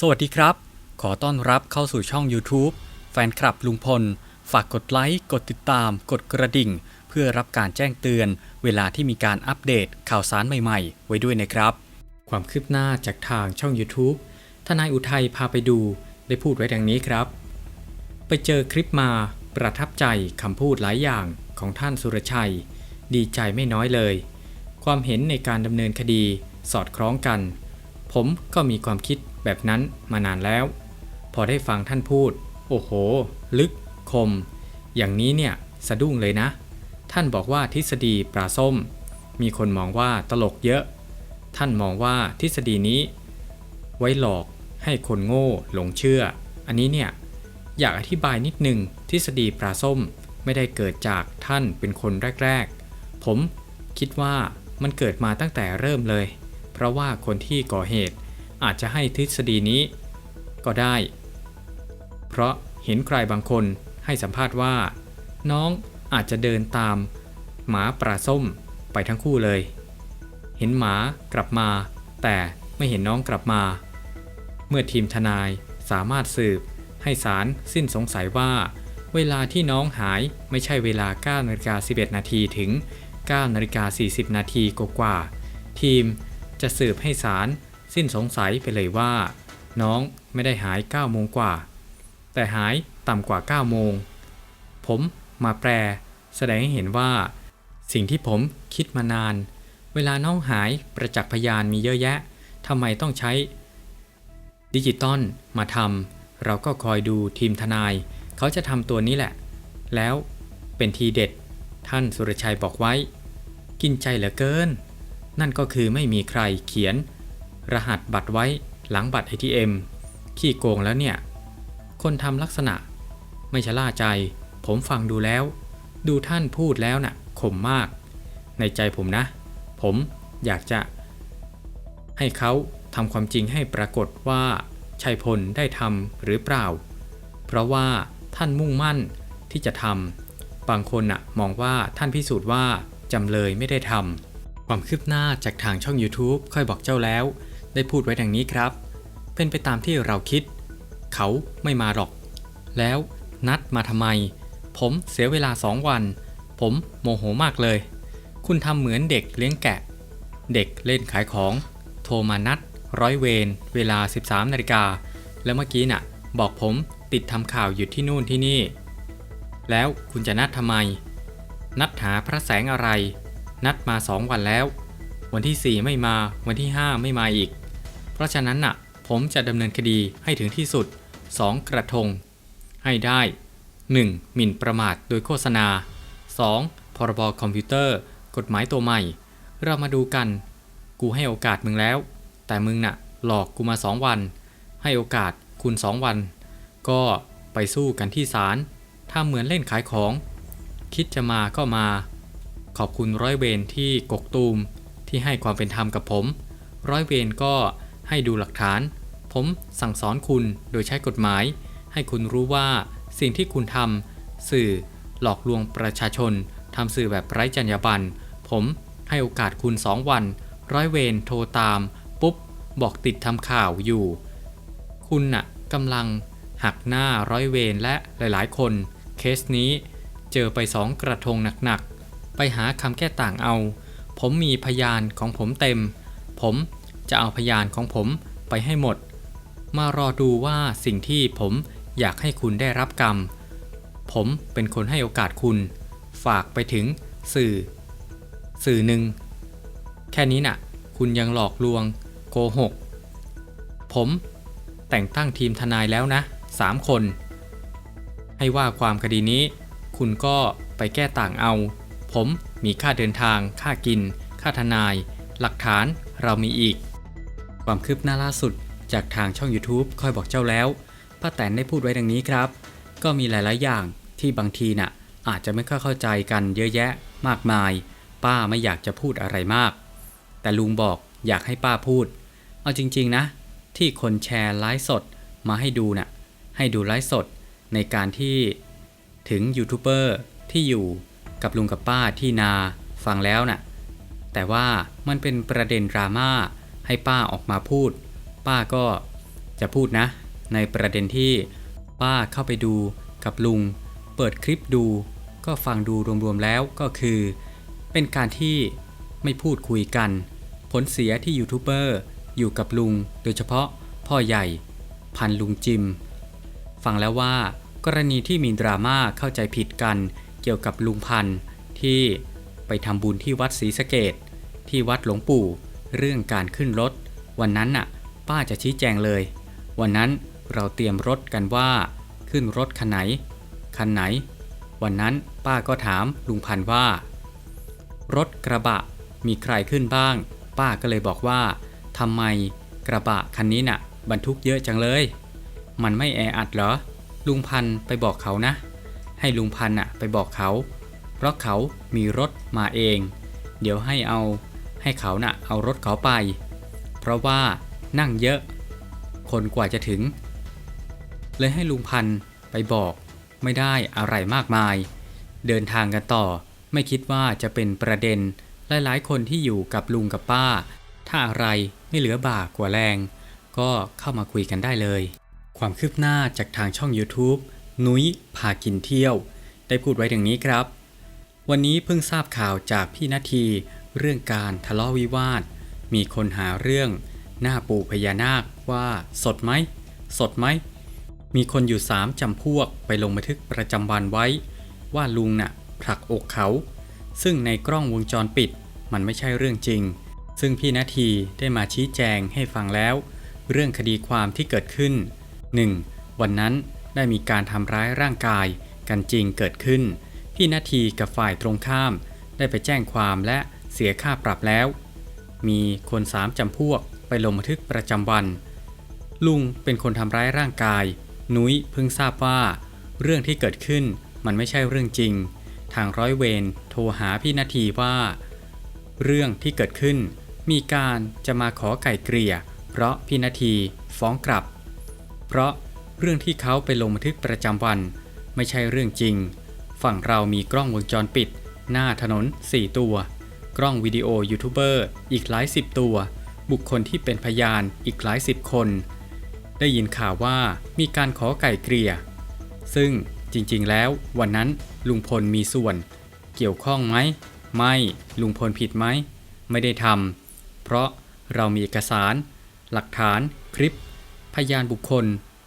สวัสดีครับ ขอต้อนรับเข้าสู่ช่อง YouTube แฟนคลับลุงพล ฝากกดไลค์ กดติดตาม กดกระดิ่ง เพื่อรับการแจ้งเตือน เวลาที่มีการอัปเดตข่าวสารใหม่ๆ ไว้ด้วยนะครับ ความคืบหน้าจากทางช่อง YouTube ทนายอุทัยพาไปดู ได้พูดไว้ดังนี้ครับ ไปเจอคลิปมาประทับใจคำพูดหลายอย่างของท่านสุรชัย ดีใจไม่น้อยเลย ความเห็นในการดำเนินคดีสอดคล้องกัน ผมก็มีความคิด แบบนั้นมานานแล้ว พอได้ฟังท่านพูด โอ้โห ลึก คม อย่างนี้เนี่ยสะดุ้งเลยนะ ท่านบอกว่าทฤษฎีปลาส้ม มีคนมองว่าตลกเยอะ ท่านมองว่าทฤษฎีนี้ ไว้หลอกให้คนโง่หลงเชื่อ อันนี้เนี่ยอยากอธิบายนิดหนึ่งทฤษฎีปลาส้มไม่ได้เกิดจากท่านเป็นคนแรก ๆ ผมคิดว่ามันเกิดมาตั้งแต่เริ่มเลย เพราะว่าคนที่ก่อเหตุ อาจจะให้ทฤษฎีนี้ ก็ได้ เพราะเห็นใครบางคนให้สัมภาษณ์ว่า น้องอาจจะเดินตาม หมาปลาส้มไปทั้งคู่เลย เห็นหมากลับมา แต่ไม่เห็นน้องกลับมา เมื่อทีมทนายสามารถสืบให้ศาลสิ้นสงสัยว่า เวลาที่น้องหายไม่ใช่เวลา9นาฬิกา11 นาทีถึง9นาฬิกา40 นาทีกว่า ทีมจะสืบให้ศาล สิ้นสงสัยไปเลยว่า น้องไม่ได้หาย9โมงกว่า แต่หายต่ำกว่า9โมง ผมมาแปล แสดงให้เห็นว่า สิ่งที่ผมคิดมานาน เวลาน้องหายประจักษ์พยานมีเยอะแยะทำไมต้องใช้ ดิจิตอลมาทำเราก็คอยดูทีมทนาย เขาจะทำตัวนี้แหละ แล้วเป็นทีเด็ด ท่านสุรชัยบอกไว้ กินใจเหลือเกิน นั่นก็คือไม่มีใครเขียน รหัสบัตรไว้หลังบัตร ATM ขี้โกงแล้วเนี่ย คนทำลักษณะ ไม่ชะล่าใจ ผมฟังดูแล้ว ดูท่านพูดแล้วน่ะขมมาก ในใจผมนะ ผมอยากจะ ให้เขาทำความจริงให้ปรากฏว่าชัยพลได้ทำหรือเปล่า เพราะว่าท่านมุ่งมั่นที่จะทำบางคนน่ะมองว่าท่านพิสูจน์ว่าจำเลยไม่ได้ทำความคืบหน้าจากทางช่อง YouTube ค่อยบอกเจ้าแล้ว ได้พูดไว้ดังนี้ครับ เป็นไปตามที่เราคิด เขาไม่มาหรอก แล้วนัดมาทำไม ผมเสียเวลาสองวัน ผมโมโหมากเลย คุณทำเหมือนเด็กเลี้ยงแกะ เด็กเล่นขายของ โทรมานัด ร้อยเวรเวลา 13นาฬิกา แล้วเมื่อกี้น่ะ บอกผมติดทำข่าวอยู่ที่นู่นที่นี่ แล้วคุณจะนัดทำไม นัดหาพระแสงอะไร นัดมาสองวันแล้ว วันที่ 4 ไม่มา วันที่ 5 ไม่มาอีก เพราะฉะนั้นน่ะ ผมจะดำเนินคดีให้ถึงที่สุด 2 กระทง ให้ได้ 1. หมิ่นประมาทโดยโฆษณา 2. พรบคอมพิวเตอร์ กฎหมายตัวใหม่ เรามาดูกัน กูให้โอกาสมึงแล้ว แต่มึงน่ะ หลอกกูมาสองวัน ให้โอกาสคุณสองวัน ก็ไปสู้กันที่ศาลถ้าเหมือนเล่นขายของ คิดจะมาก็มา ขอบคุณร้อยเวรที่กกตูมที่ให้ความเป็นธรรมกับผม ร้อยเวรก็ ให้ดูหลักฐาน ผมสั่งสอนคุณโดยใช้กฎหมาย ให้คุณรู้ว่าสิ่งที่คุณทำสื่อหลอกลวงประชาชนทำสื่อแบบไร้จรรยาบรรณผมให้โอกาสคุณสองวัน ร้อยเวรโทรตาม ปุ๊บ บอกติดทำข่าวอยู่ คุณน่ะกำลังหักหน้าร้อยเวรและหลายๆ คน เคสนี้เจอไปสองกระทงหนักๆ ไปหาคำแก้ต่างเอา ผมมีพยานของผมเต็ม ผม จะเอาพยานของผมไปให้หมด มารอดูว่าสิ่งที่ผมอยากให้คุณได้รับกรรม ผมเป็นคนให้โอกาสคุณ ฝากไปถึงสื่อ สื่อหนึ่ง แค่นี้น่ะ คุณยังหลอกลวง โกหก ผมแต่งตั้งทีมทนายแล้วนะ3คน ให้ว่าความคดีนี้ คุณก็ไปแก้ต่างเอา ผมมีค่าเดินทาง ค่ากิน ค่าทนาย หลักฐานเรามีอีก ความคืบหน้าล่าสุด จากทางช่อง YouTube คอยบอกเจ้าแล้วป้าแตนได้พูดไว้ดังนี้ครับ ก็มีหลาย ๆ อย่างที่บางทีน่ะอาจจะไม่ค่อยเข้าใจกันเยอะแยะมากมาย ป้าไม่อยากจะพูดอะไรมาก แต่ลุงบอกอยากให้ป้าพูด เอาจริง ๆ นะ ที่คนแชร์ไลฟ์สดมาให้ดูน่ะให้ดูไลฟ์สดในการที่ถึงยูทูบเบอร์ที่อยู่กับลุงกับป้าที่นาฟังแล้วน่ะแต่ว่ามันเป็นประเด็นดราม่า ให้ป้าออกมาพูด ป้าก็จะพูดนะ ในประเด็นที่ป้าเข้าไปดูกับลุง เปิดคลิปดู ก็ฟังดูรวมๆแล้วก็คือ เป็นการที่ไม่พูดคุยกัน ผลเสียที่ยูทูบเบอร์อยู่กับลุง โดยเฉพาะพ่อใหญ่ พันลุงจิม ฟังแล้วว่ากรณีที่มีดราม่าเข้าใจผิดกันเกี่ยวกับลุงพันที่ไปทำบุญที่วัดศรีสะเกดที่วัดหลวงปู่ เรื่องการขึ้นรถ วันนั้นน่ะ ป้าจะชี้แจงเลย วันนั้นเราเตรียมรถกันว่า ขึ้นรถคันไหน คันไหน วันนั้นป้าก็ถามลุงพันว่า รถกระบะมีใครขึ้นบ้าง ป้าก็เลยบอกว่าทำไมกระบะคันนี้น่ะ บรรทุกเยอะจังเลย มันไม่แออัดเหรอ ลุงพันไปบอกเขานะ ให้ลุงพันน่ะไปบอกเขา เพราะเขามีรถมาเอง เดี๋ยวให้เอา ให้เขาน่ะเอารถเขาไป เพราะว่านั่งเยอะ คนกว่าจะถึง เลยให้ลุงพันธ์ไปบอกไม่ได้อะไรมากมาย เดินทางกันต่อไม่คิดว่าจะเป็นประเด็น หลายๆ คนที่อยู่กับลุงกับป้า ถ้าอะไรไม่เหลือบ่ากว่าแรง ก็เข้ามาคุยกันได้เลย ความคืบหน้าจากทางช่อง YouTube นุ้ยพากินเที่ยว ได้พูดไว้ดังนี้ครับ วันนี้เพิ่งทราบข่าวจากพี่นาที เรื่องการทะเลาะวิวาท มีคนหาเรื่อง หน้าปู่พญานาคว่าสดไหม สดไหม มีคนอยู่สามจำพวกไปลงบันทึกประจำวันไว้ ว่าลุงน่ะผลักอกเขา ซึ่งในกล้องวงจรปิดมันไม่ใช่เรื่องจริง ซึ่งพี่นาทีได้มาชี้แจงให้ฟังแล้ว เรื่องคดีความที่เกิดขึ้น 1. วันนั้นได้มีการทำร้ายร่างกายกันจริงเกิดขึ้น พี่นาทีกับฝ่ายตรงข้ามได้ไปแจ้งความและ เสียค่าปรับแล้ว มีคนสามจำพวกไปลงบันทึกประจำวัน ลุงเป็นคนทำร้ายร่างกาย นุ้ยเพิ่งทราบว่า เรื่องที่เกิดขึ้นมันไม่ใช่เรื่องจริง ทางร้อยเวรโทรหาพี่นาทีว่า เรื่องที่เกิดขึ้น มีการจะมาขอไก่เกลี่ย เพราะพี่นาทีฟ้องกลับ เพราะเรื่องที่เขาไปลงบันทึกประจำวัน ไม่ใช่เรื่องจริง ฝั่งเรามีกล้องวงจรปิด หน้าถนน 4 ตัว กล้องวิดีโอยูทูบเบอร์อีกหลายสิบตัว บุคคลที่เป็นพยานอีกหลายสิบคน ได้ยินข่าวว่ามีการขอไก่เกลี่ย ซึ่งจริงๆแล้ววันนั้นลุงพลมีส่วน เกี่ยวข้องไหม ไม่ลุงพลผิดไหม ไม่ได้ทำเพราะเรามีเอกสาร หลักฐาน คลิป พยานบุคคล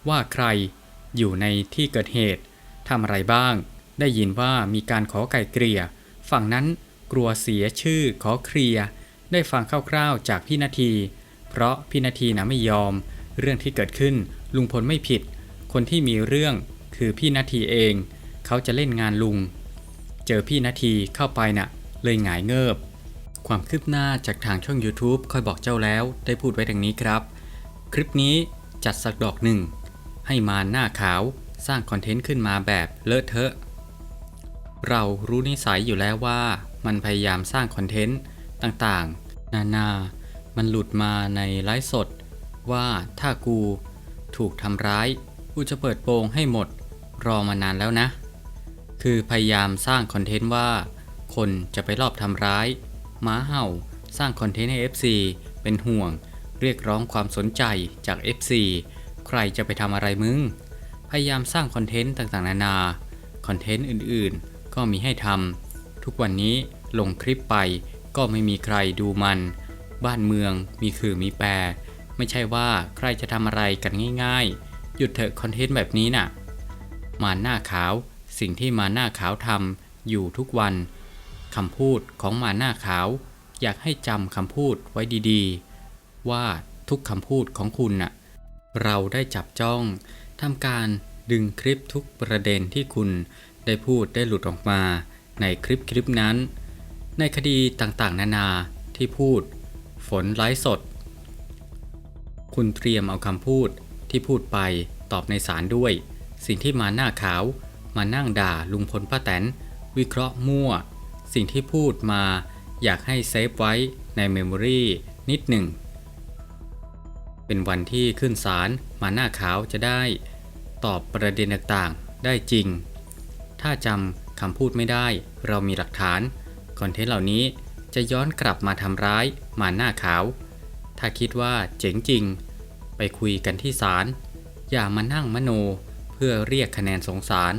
ว่าใครอยู่ในที่เกิดเหตุทำอะไรบ้าง ได้ยินว่ามีการขอไก่เกลี่ย ฝั่งนั้น กลัวเสียชื่อขอเคลียร์ได้ฟังคร่าวๆจากพี่นาที เพราะพี่นาทีนะไม่ยอม เรื่องที่เกิดขึ้นลุงพลไม่ผิด คนที่มีเรื่องคือพี่นาทีเอง เขาจะเล่นงานลุง เจอพี่นาทีเข้าไปน่ะ เลยหงายเงิบ ความคืบหน้าจากทางช่อง YouTube คอยบอกเจ้าแล้วได้พูดไว้ดังนี้ครับ คลิปนี้จัดสักดอกหนึ่ง ให้มาหน้าขาวสร้างคอนเทนต์ขึ้นมาแบบเลอะเทอะ เรารู้นิสัยอยู่แล้วว่า มันพยายามสร้างคอนเทนต์ต่างๆ นานา มันหลุดมาในไลฟ์สด ว่าถ้ากูถูกทำร้าย กูจะเปิดโปงให้หมด รอมานานแล้วนะ คือพยายามสร้างคอนเทนต์ว่า คนจะไปรอบทำร้ายหม้าเห่า สร้างคอนเทนต์ให้ FC เป็นห่วง เรียกร้องความสนใจจาก FC ใครจะไปทำอะไรมึง พยายามสร้างคอนเทนต์ต่างๆ นานา คอนเทนต์อื่นๆ ก็มีให้ทำ ทุกวันนี้ลงคลิปไปก็ไม่มีใครดูมัน บ้านเมืองมีคือมีแปร ไม่ใช่ว่าใครจะทำอะไรกันง่ายๆ หยุดเถอะคอนเทนต์แบบนี้น่ะ มาหน้าขาว สิ่งที่มาหน้าขาวทำอยู่ทุกวันคำพูดของมาหน้าขาว อยากให้จำคำพูดไว้ดีๆ ว่าทุกคำพูดของคุณน่ะเราได้จับจ้องทำการดึงคลิปทุกประเด็นที่คุณได้พูดได้หลุดออกมา ในคลิปคลิปนั้น ในคดีต่างๆ นานาที่พูด ฝนไลฟ์สด คุณเตรียมเอาคำพูดที่พูดไปตอบในศาลด้วย สิ่งที่มาหน้าขาวมานั่งด่าลุงพลป้าแตน วิเคราะห์มั่ว สิ่งที่พูดมาอยากให้เซฟไว้ในเมมโมรีนิดหนึ่ง เป็นวันที่ขึ้นศาลมาหน้าขาวจะได้ ตอบประเด็นต่างๆได้จริง ถ้าจำ คำพูดไม่ได้ เรามีหลักฐาน คอนเทนต์เหล่านี้จะย้อนกลับมาทำร้ายมาหน้าขาว ถ้าคิดว่าเจ๋งจริง ไปคุยกันที่ศาล อย่ามานั่งมโนเพื่อเรียกคะแนนสงสาร